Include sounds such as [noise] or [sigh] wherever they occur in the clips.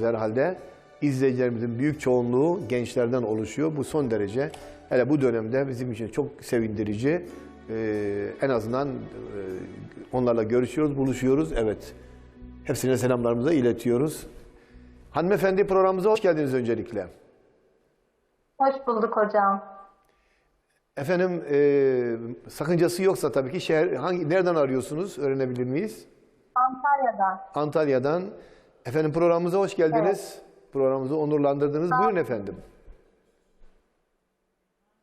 herhalde izleyicilerimizin büyük çoğunluğu gençlerden oluşuyor. Bu son derece hele bu dönemde bizim için çok sevindirici. Ee, en azından e, onlarla görüşüyoruz, buluşuyoruz. Evet. Hepsine selamlarımızı iletiyoruz. Hanımefendi programımıza hoş geldiniz öncelikle. Hoş bulduk hocam. Efendim e, sakıncası yoksa tabii ki şehir hangi nereden arıyorsunuz öğrenebilir miyiz? Antalya'dan. Antalya'dan. Efendim programımıza hoş geldiniz. Programımızı onurlandırdınız. Buyurun efendim.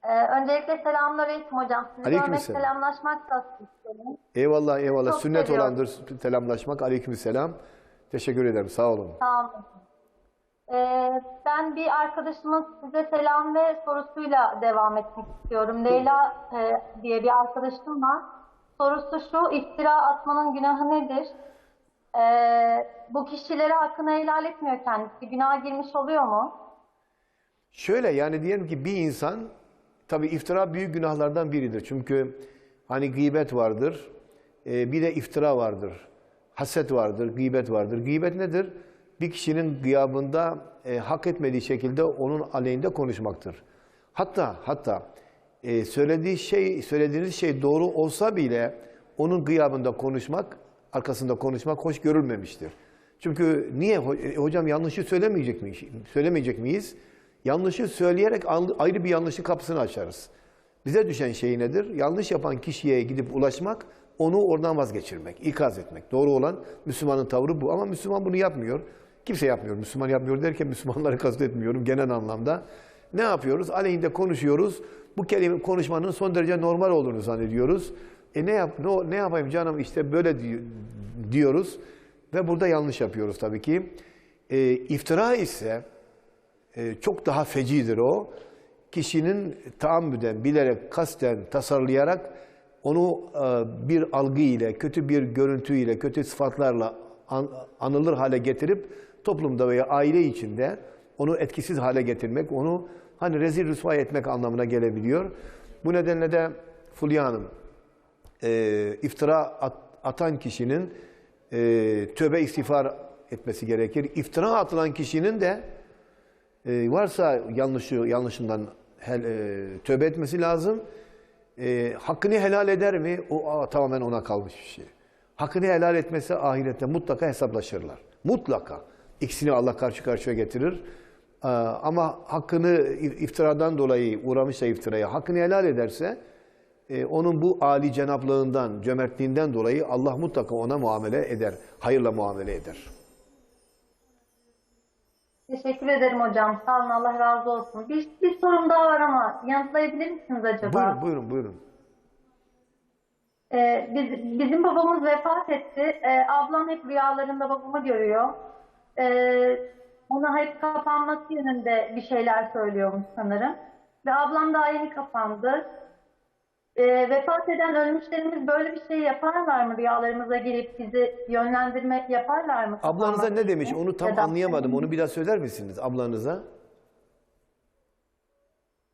Ee, öncelikle selamünaleyküm hocam. Sizi Aleykümselam. görmek, selamlaşmak da isterim. Eyvallah eyvallah. Çok Sünnet seviyorum. olandır selamlaşmak. Aleykümselam. Teşekkür ederim. Sağ olun. Sağ olun. Ee, ben bir arkadaşımın size selam ve sorusuyla devam etmek istiyorum. Leyla e, diye bir arkadaşım var. Sorusu şu, iftira atmanın günahı nedir? Ee, bu kişilere hakkını helal etmiyor kendisi. Günaha girmiş oluyor mu? Şöyle yani diyelim ki bir insan tabii iftira büyük günahlardan biridir. Çünkü hani gıybet vardır. e, bir de iftira vardır. Haset vardır, gıybet vardır. Gıybet nedir? Bir kişinin gıyabında e, hak etmediği şekilde onun aleyhinde konuşmaktır. Hatta hatta e, söylediği şey söylediğiniz şey doğru olsa bile onun gıyabında konuşmak, arkasında konuşmak hoş görülmemiştir. Çünkü niye e, hocam yanlışı söylemeyecek miyiz? Söylemeyecek miyiz? Yanlışı söyleyerek ayrı bir yanlışın kapısını açarız. Bize düşen şey nedir? Yanlış yapan kişiye gidip ulaşmak, onu oradan vazgeçirmek, ikaz etmek. Doğru olan Müslümanın tavrı bu ama Müslüman bunu yapmıyor. Kimse yapmıyor. Müslüman yapmıyor derken [laughs] Müslümanları kastetmiyorum genel anlamda. Ne yapıyoruz? Aleyhinde konuşuyoruz. Bu kelime konuşmanın son derece normal olduğunu zannediyoruz. E ne yap ne, ne yapayım canım işte böyle di- diyoruz ve burada yanlış yapıyoruz tabii ki. E, iftira ise e, çok daha fecidir o. Kişinin taammüden, bilerek, kasten, tasarlayarak onu e, bir algı ile, kötü bir görüntü ile, kötü sıfatlarla an- anılır hale getirip toplumda veya aile içinde onu etkisiz hale getirmek, onu hani rezil rüsva etmek anlamına gelebiliyor. Bu nedenle de Fulya Hanım, e, iftira at- atan kişinin e, tövbe istiğfar etmesi gerekir. İftira atılan kişinin de e, varsa yanlışı yanlışından hel, e, tövbe etmesi lazım. E, hakkını helal eder mi? O aa, tamamen ona kalmış bir şey. Hakkını helal etmesi ahirette mutlaka hesaplaşırlar. Mutlaka. İkisini Allah karşı karşıya getirir. Aa, ama hakkını if- iftiradan dolayı uğramışsa iftiraya hakkını helal ederse e, onun bu âli cenaplığından, cömertliğinden dolayı Allah mutlaka ona muamele eder. Hayırla muamele eder. Teşekkür ederim hocam. Sağ olun. Allah razı olsun. Bir, bir sorum daha var ama yanıtlayabilir misiniz acaba? Buyurun, buyurun, buyurun. Ee, biz, bizim babamız vefat etti. Ee, ablam hep rüyalarında babamı görüyor. Ee, ona hep kapanması yönünde bir şeyler söylüyormuş sanırım. Ve ablam daha yeni kapandı. Ee, vefat eden ölmüşlerimiz böyle bir şey yaparlar mı? Rüyalarımıza girip bizi yönlendirme yaparlar mı? Ablanıza ne demiş? Onu tam da- anlayamadım. Onu biraz söyler misiniz ablanıza?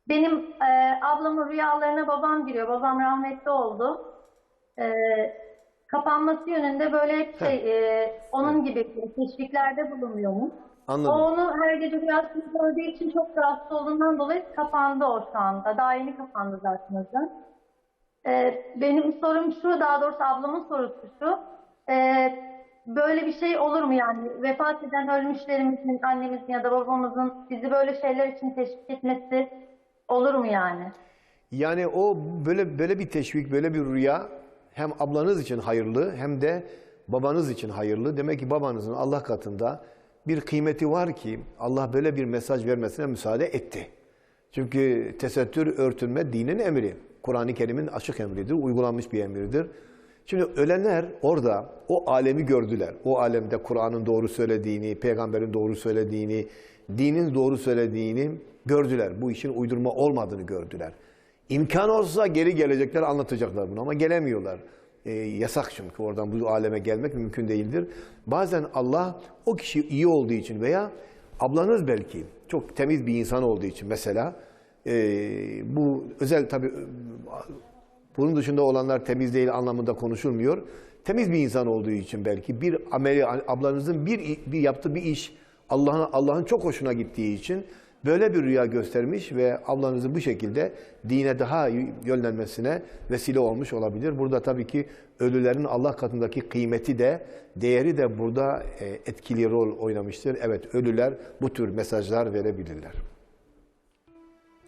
Benim e, ablamın rüyalarına babam giriyor. Babam rahmetli oldu. E, kapanması yönünde böyle hep şey, e, onun gibi teşviklerde bulunuyormuş. Anladım. O onu her gece rüyasında gördüğü için çok rahatsız olduğundan dolayı kapandı o şu anda. Daha yeni kapandı zaten hocam. E, benim sorum şu, daha doğrusu ablamın sorusu şu. E, böyle bir şey olur mu yani? Vefat eden ölmüşlerimizin, annemizin ya da babamızın bizi böyle şeyler için teşvik etmesi olur mu yani? Yani o böyle böyle bir teşvik, böyle bir rüya hem ablanız için hayırlı hem de babanız için hayırlı. Demek ki babanızın Allah katında bir kıymeti var ki Allah böyle bir mesaj vermesine müsaade etti. Çünkü tesettür, örtünme dinin emri. Kur'an-ı Kerim'in açık emridir, uygulanmış bir emirdir. Şimdi ölenler orada o alemi gördüler. O alemde Kur'an'ın doğru söylediğini, peygamberin doğru söylediğini, dinin doğru söylediğini gördüler. Bu işin uydurma olmadığını gördüler. İmkan olsa geri gelecekler anlatacaklar bunu ama gelemiyorlar. Ee, yasak çünkü oradan bu aleme gelmek mümkün değildir. Bazen Allah o kişi iyi olduğu için veya ablanız belki çok temiz bir insan olduğu için mesela e, bu özel tabii bunun dışında olanlar temiz değil anlamında konuşulmuyor. Temiz bir insan olduğu için belki bir ameli ablanızın bir, bir yaptığı bir iş Allah'ın Allah'ın çok hoşuna gittiği için böyle bir rüya göstermiş ve ablanızı bu şekilde dine daha yönlenmesine vesile olmuş olabilir. Burada tabii ki ölülerin Allah katındaki kıymeti de değeri de burada e, etkili rol oynamıştır. Evet ölüler bu tür mesajlar verebilirler.